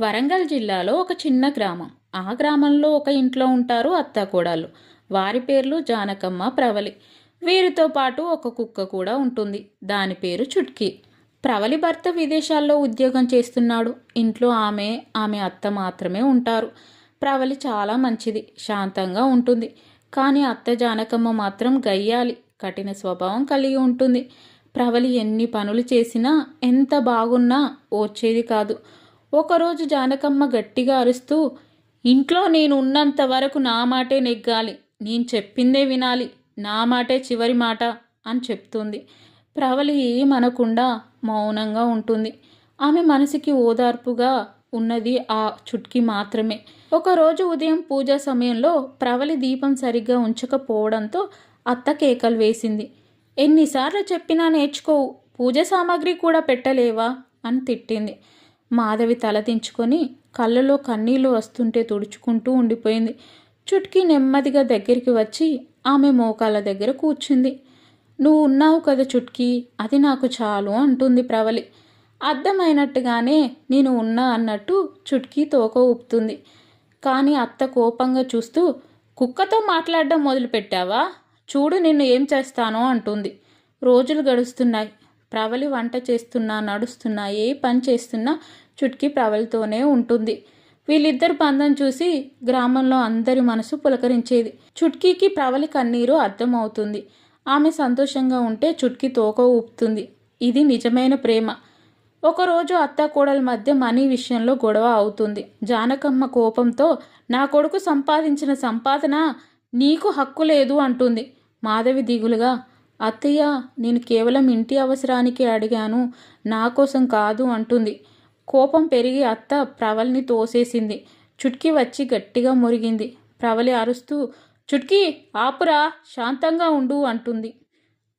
వరంగల్ జిల్లాలో ఒక చిన్న గ్రామం. ఆ గ్రామంలో ఒక ఇంట్లో ఉంటారు అత్తాకోడళ్ళు. వారి పేర్లు జానకమ్మ ప్రవలి. వీరితో పాటు ఒక కుక్క కూడా ఉంటుంది. దాని పేరు చుట్కీ. ప్రవలి భర్త విదేశాల్లో ఉద్యోగం చేస్తున్నాడు. ఇంట్లో ఆమె ఆమె అత్త మాత్రమే ఉంటారు. ప్రవలి చాలా మంచిది శాంతంగా ఉంటుంది. కానీ అత్త జానకమ్మ మాత్రం గయ్యాలి కఠిన స్వభావం కలిగి ఉంటుంది. ప్రవలి ఎన్ని పనులు చేసినా ఎంత బాగున్నా వచ్చేది కాదు. ఒకరోజు జానకమ్మ గట్టిగా అరుస్తూ ఇంట్లో నేను ఉన్నంత వరకు నా మాటే నెగ్గాలి. నేను చెప్పిందే వినాలి. నా మాటే చివరి మాట అని చెప్తుంది. ప్రవలి ఏమనకుండా మౌనంగా ఉంటుంది. ఆమె మనసుకి ఓదార్పుగా ఉన్నది ఆ చుట్కి మాత్రమే. ఒకరోజు ఉదయం పూజ సమయంలో ప్రవలి దీపం సరిగ్గా ఉంచకపోవడంతో అత్త కేకలు వేసింది. ఎన్నిసార్లు చెప్పినా నేర్చుకోవు. పూజ సామాగ్రి కూడా పెట్టలేవా? అని తిట్టింది. మాధవి తల దించుకొని కళ్ళలో కన్నీళ్ళు వస్తుంటే తుడుచుకుంటూ ఉండిపోయింది. చుట్కీ నెమ్మదిగా దగ్గరికి వచ్చి ఆమె మోకాళ్ళ దగ్గర కూర్చుంది. నువ్వు ఉన్నావు కదా చుట్కీ అది నాకు చాలు అంటుంది ప్రవలి అర్థమైనట్టుగానే నేను ఉన్నా అన్నట్టు చుట్కీ తోక ఊపుతుంది. కానీ అత్త కోపంగా చూస్తూ కుక్కతో మాట్లాడడం మొదలుపెట్టావా? చూడు నిన్ను ఏం చేస్తానో అంటుంది. రోజులు గడుస్తున్నాయి. ప్రవలి వంట చేస్తున్నా నడుస్తున్నా ఏ పని చేస్తున్నా చుట్కీ ప్రవలితోనే ఉంటుంది. వీళ్ళిద్దరు బంధం చూసి గ్రామంలో అందరి మనసు పులకరించేది. చుట్కీకి ప్రవలి కన్నీరు అర్థమవుతుంది. ఆమె సంతోషంగా ఉంటే చుట్కీ తోక ఊపుతుంది. ఇది నిజమైన ప్రేమ. ఒకరోజు అత్త కోడల మధ్య మనీ విషయంలో గొడవ అవుతుంది. జానకమ్మ కోపంతో నా కొడుకు సంపాదించిన సంపాదన నీకు హక్కు లేదు అంటుంది. మాధవి దిగులుగా అత్తయ్య నేను కేవలం ఇంటి అవసరానికి అడిగాను. నా కోసం కాదు అంటుంది. కోపం పెరిగి అత్త ప్రవల్ని తోసేసింది. చుట్కీ వచ్చి గట్టిగా మురిగింది. ప్రవలి అరుస్తూ చుట్కీ ఆపురా శాంతంగా ఉండు అంటుంది.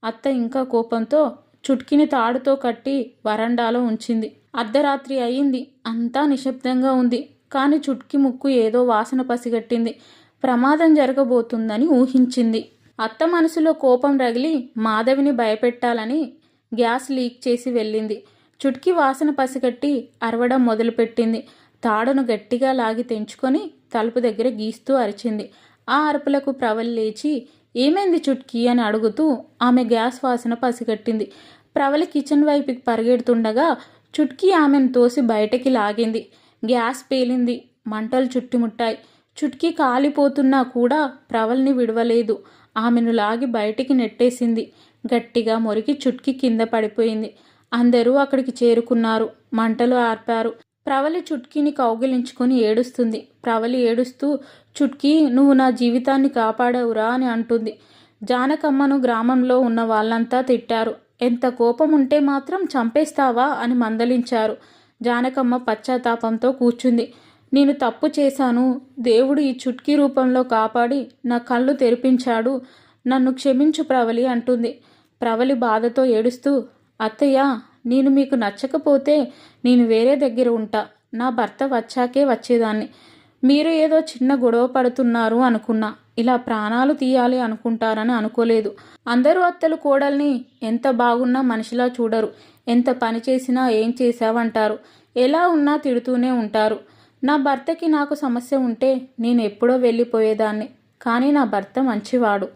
అత్త ఇంకా కోపంతో చుట్కిని తాడుతో కట్టి వరండాలో ఉంచింది. అర్ధరాత్రి అయింది. అంతా నిశ్శబ్దంగా ఉంది. కానీ చుట్కి ముక్కు ఏదో వాసన పసిగట్టింది. ప్రమాదం జరగబోతుందని ఊహించింది. అత్త మనసులో కోపం రగిలి మాధవిని భయపెట్టాలని గ్యాస్ లీక్ చేసి వెళ్ళింది. చుట్కి వాసన పసిగట్టి అరవడం మొదలుపెట్టింది. తాడును గట్టిగా లాగి తెంచుకొని తలుపు దగ్గర గీస్తూ అరిచింది. ఆ అరుపులకు ప్రవల్ లేచి ఏమైంది చుట్కీ? అని అడుగుతూ ఆమె గ్యాస్ వాసన పసిగట్టింది. ప్రవలి కిచెన్ వైపుకి పరిగెడుతుండగా చుట్కీ ఆమెను తోసి బయటకి లాగింది. గ్యాస్ పేలింది. మంటలు చుట్టుముట్టాయి. చుట్కీ కాలిపోతున్నా కూడా ప్రవల్ని విడవలేదు. ఆమెను లాగి బయటికి నెట్టేసింది. గట్టిగా మురికి చుట్కి కింద పడిపోయింది. అందరూ అక్కడికి చేరుకున్నారు. మంటలు ఆర్పారు. ప్రవలి చుట్కీని కౌగిలించుకొని ఏడుస్తుంది. ప్రవలి ఏడుస్తూ చుట్కీ నువ్వు నా జీవితాన్ని కాపాడవురా అని అంటుంది. జానకమ్మను గ్రామంలో ఉన్న వాళ్ళంతా తిట్టారు. ఎంత కోపం ఉంటే మాత్రం చంపేస్తావా అని మందలించారు. జానకమ్మ పశ్చాత్తాపంతో కూర్చుంది. నేను తప్పు చేశాను. దేవుడు ఈ చుట్కీ రూపంలో కాపాడి నా కళ్ళు తెరిపించాడు. నన్ను క్షమించు ప్రవలి అంటుంది. ప్రవలి బాధతో ఏడుస్తూ అత్తయ్య నేను మీకు నచ్చకపోతే నేను వేరే దగ్గర ఉంటా. నా భర్త వచ్చాకే వచ్చేదాన్ని. మీరు ఏదో చిన్న గొడవ పడుతున్నారు అనుకున్నా. ఇలా ప్రాణాలు తీయాలి అనుకుంటారని అనుకోలేదు. అందరూ అత్తలు కోడల్ని ఎంత బాగున్నా మనిషిలా చూడరు. ఎంత పని చేసినా ఏం చేశావంటారు. ఎలా ఉన్నా తిడుతూనే ఉంటారు. నా భర్తకి నాకు సమస్య ఉంటే నేను ఎప్పుడో వెళ్ళిపోయేదాన్ని. కానీ నా భర్త మంచివాడు.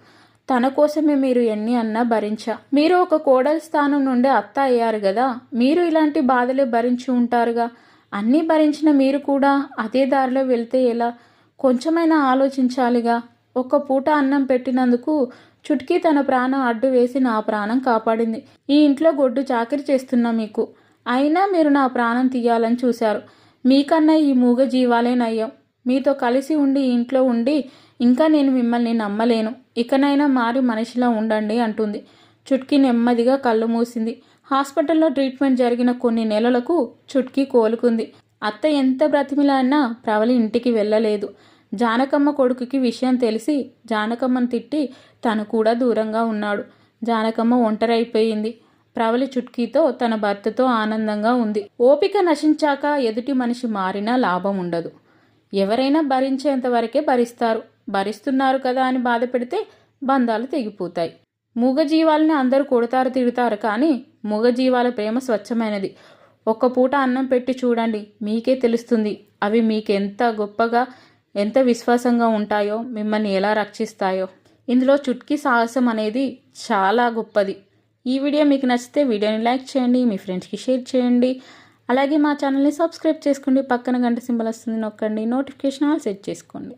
తన కోసమే మీరు ఎన్ని అన్నా భరించా. మీరు ఒక కోడల స్థానం నుండి అత్త అయ్యారు కదా మీరు ఇలాంటి బాధలే భరించి ఉంటారుగా. అన్నీ భరించిన మీరు కూడా అదే దారిలో వెళ్తే ఎలా? కొంచెమైనా ఆలోచించాలిగా. ఒక్క పూట అన్నం పెట్టినందుకు చుట్కీ తన ప్రాణం అడ్డు వేసి నా ప్రాణం కాపాడింది. ఈ ఇంట్లో గొడ్డు చాకరీ చేస్తున్నా మీకు. అయినా మీరు నా ప్రాణం తీయాలని చూశారు. మీకన్నా ఈ మూగ జీవాలే నయ్యం. మీతో కలిసి ఉండి ఇంట్లో ఉండి ఇంకా నేను మిమ్మల్ని నమ్మలేను. ఇకనైనా మారి మనిషిలా ఉండండి అంటుంది. చుట్కీ నెమ్మదిగా కళ్ళు మూసింది. హాస్పిటల్లో ట్రీట్మెంట్ జరిగిన కొన్ని నెలలకు చుట్కీ కోలుకుంది. అత్త ఎంత బ్రతిమిలాడినా ప్రవలి ఇంటికి వెళ్ళలేదు. జానకమ్మ కొడుకుకి విషయం తెలిసి జానకమ్మను తిట్టి తను కూడా దూరంగా ఉన్నాడు. జానకమ్మ ఒంటరైపోయింది. ప్రవలి చుట్కీతో తన భర్తతో ఆనందంగా ఉంది. ఓపిక నశించాక ఎదుటి మనిషి మారినా లాభం ఉండదు. ఎవరైనా భరించేంత వరకే భరిస్తారు. భరిస్తున్నారు కదా అని బాధ పెడితే బంధాలు తెగిపోతాయి. మూగజీవాలని అందరూ కొడతారు తిడతారు కానీ మూగజీవాల ప్రేమ స్వచ్ఛమైనది. ఒక్క పూట అన్నం పెట్టి చూడండి మీకే తెలుస్తుంది. అవి మీకెంత గొప్పగా ఎంత విశ్వాసంగా ఉంటాయో మిమ్మల్ని ఎలా రక్షిస్తాయో. ఇందులో చుట్కీ సాహసం అనేది చాలా గొప్పది. ఈ వీడియో మీకు నచ్చితే వీడియోని లైక్ చేయండి మీ ఫ్రెండ్స్కి షేర్ చేయండి. అలాగే మా ఛానల్ని సబ్స్క్రైబ్ చేసుకోండి పక్కన గంట సింబల్ వస్తుంది నొక్కండి నోటిఫికేషన్ ఆల్ సెట్ చేసుకోండి.